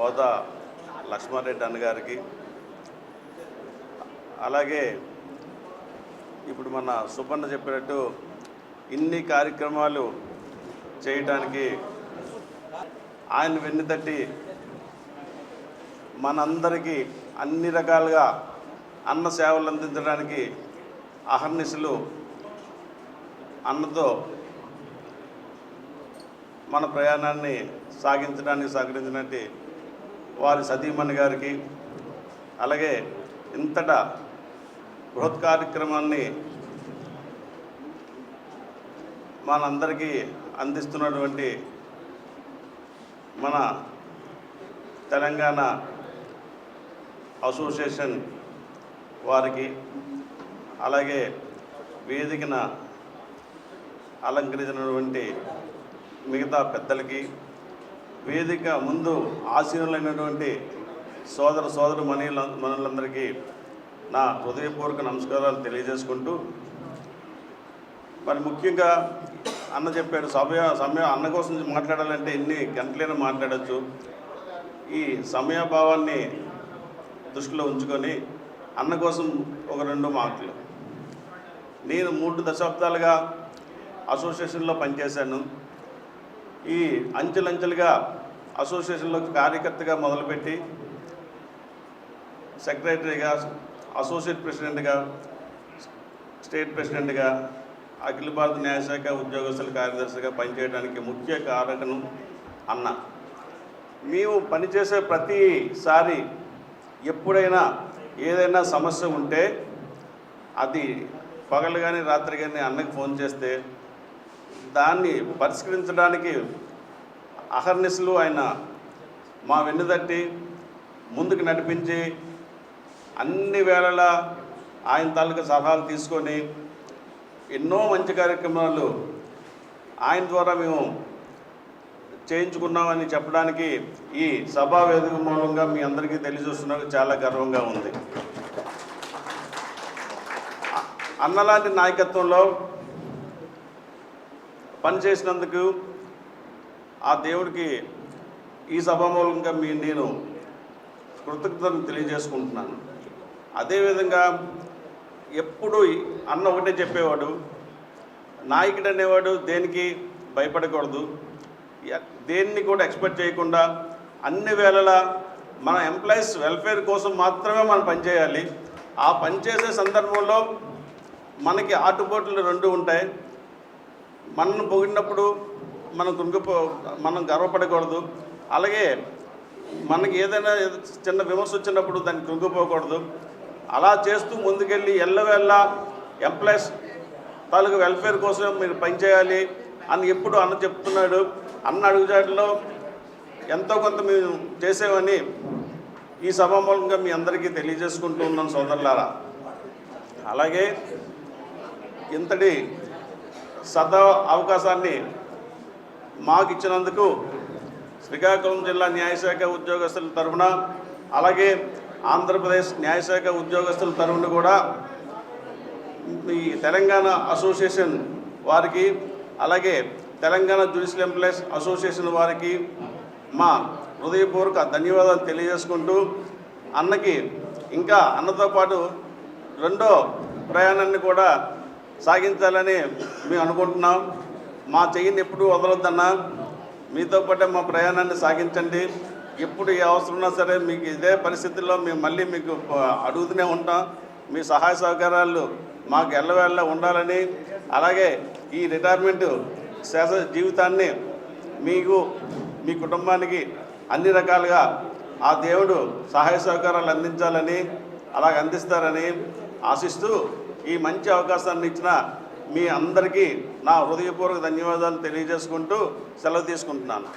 బోధ లక్ష్మారెడ్డి అన్నగారికి. అలాగే ఇప్పుడు మన సుబ్బన్న చెప్పినట్టు ఇన్ని కార్యక్రమాలు చేయటానికి ఆయన వెన్నుతట్టి మనందరికీ అన్ని రకాలుగా అన్న సేవలు అందించడానికి అహర్నిశలు అన్నతో మన ప్రయాణాన్ని సాగించడానికి సహకరించినట్టు వారి సతీమణి గారికి అలాగే ఇంతటా బృహత్ కార్యక్రమాన్ని మనందరికీ అందిస్తున్నటువంటి మన తెలంగాణ అసోసియేషన్ వారికి అలాగే వేదికన అలంకరించినటువంటి మిగతా పెద్దలకి వేదిక ముందు ఆశీనులైనటువంటి సోదర సోదరు మనీల మనులందరికీ నా హృదయపూర్వక నమస్కారాలు తెలియజేసుకుంటూ మరి ముఖ్యంగా అన్న చెప్పాడు సమయ సమయం అన్న కోసం మాట్లాడాలంటే ఎన్ని గంటలైనా మాట్లాడచ్చు. ఈ సమయభావాన్ని దృష్టిలో ఉంచుకొని అన్న కోసం ఒక రెండు మాటలు. నేను మూడు దశాబ్దాలుగా అసోసియేషన్లో పనిచేశాను. ఈ అంచెలంచెలుగా అసోసియేషన్లో కార్యకర్తగా మొదలుపెట్టి సెక్రటరీగా అసోసియేట్ ప్రెసిడెంట్గా స్టేట్ ప్రెసిడెంట్గా అఖిల భారత న్యాయశాఖ ఉద్యోగస్తుల కార్యదర్శిగా పనిచేయడానికి ముఖ్య కారకను అన్న. మేము పనిచేసే ప్రతిసారి ఎప్పుడైనా ఏదైనా సమస్య ఉంటే అది పగలు కానీ రాత్రి కానీ అన్నకి ఫోన్ చేస్తే దాన్ని పరిష్కరించడానికి అహర్నిశలు ఆయన మా వెన్నుదట్టి ముందుకు నడిపించి అన్ని వేళలా ఆయన తాలూకా సలహాలు తీసుకొని ఎన్నో మంచి కార్యక్రమాలు ఆయన ద్వారా మేము చేయించుకున్నామని చెప్పడానికి ఈ సభా వేదిక మూలంగా మీ అందరికీ తెలియజేస్తున్నది చాలా గర్వంగా ఉంది. అన్నలాంటి నాయకత్వంలో పనిచేసినందుకు ఆ దేవుడికి ఈ సభ మూలంగా మీ నేను కృతజ్ఞతలు తెలియజేసుకుంటున్నాను. అదేవిధంగా ఎప్పుడు అన్న ఒకటే చెప్పేవాడు నాయకుడు అనేవాడు దేనికి భయపడకూడదు. దేన్ని కూడా ఎక్స్పెక్ట్ చేయకుండా అన్ని వేళలా మన ఎంప్లాయీస్ వెల్ఫేర్ కోసం మాత్రమే మనం పనిచేయాలి ఆ పనిచేసే సందర్భంలో మనకి ఆటుపోట్లు రెండు ఉంటాయి. మనల్ని పొగిడినప్పుడు మనం కృంగిపో మనం గర్వపడకూడదు. అలాగే మనకి ఏదైనా చిన్న విమర్శ వచ్చినప్పుడు దాన్ని కృంగిపోకూడదు. అలా చేస్తూ ముందుకెళ్ళి ఎల్లవెల్ల ఎంప్లాయీస్ తాలూకు వెల్ఫేర్ కోసం మీరు పనిచేయాలి అని ఎప్పుడు అన్న చెప్తున్నాడు. అన్న అడుగుజాట్లో ఎంతో కొంత మేము చేసేవని ఈ సభ మూలంగా మీ అందరికీ తెలియజేసుకుంటూ ఉన్నాను సోదరులారా. అలాగే ఇంతటి సదా అవకాశాన్ని మాకు ఇచ్చినందుకు శ్రీకాకుళం జిల్లా న్యాయశాఖ ఉద్యోగస్తుల తరఫున అలాగే ఆంధ్రప్రదేశ్ న్యాయశాఖ ఉద్యోగస్తుల తరఫున కూడా ఈ తెలంగాణ అసోసియేషన్ వారికి అలాగే తెలంగాణ జ్యుడిషియల్ ఎంప్లాయీస్ అసోసియేషన్ వారికి మా హృదయపూర్వక ధన్యవాదాలు తెలియజేసుకుంటూ అన్నకి ఇంకా అన్నతో పాటు రెండో ప్రయాణాన్ని కూడా సాగించాలని మేము అనుకుంటున్నాం. మా చెయ్యిని ఎప్పుడు వదలొద్దన్నా. మీతో పాటే మా ప్రయాణాన్ని సాగించండి. ఎప్పుడు ఏ అవసరం ఉన్నా సరే మీకు ఇదే పరిస్థితుల్లో మేము మళ్ళీ మీకు అడుగుతూనే ఉంటాం. మీ సహాయ సహకారాలు మాకు ఎల్లవేళ్ళ ఉండాలని. అలాగే ఈ రిటైర్మెంట్ శాస జీవితాన్ని మీకు మీ కుటుంబానికి అన్ని రకాలుగా ఆ దేవుడు సహాయ సహకారాలు అందించాలని అలాగ అందిస్తారని ఆశిస్తూ ఈ మంచి అవకాశాన్ని ఇచ్చిన మీ అందరికీ నా హృదయపూర్వక ధన్యవాదాలు తెలియజేసుకుంటూ సెలవు తీసుకుంటున్నాను.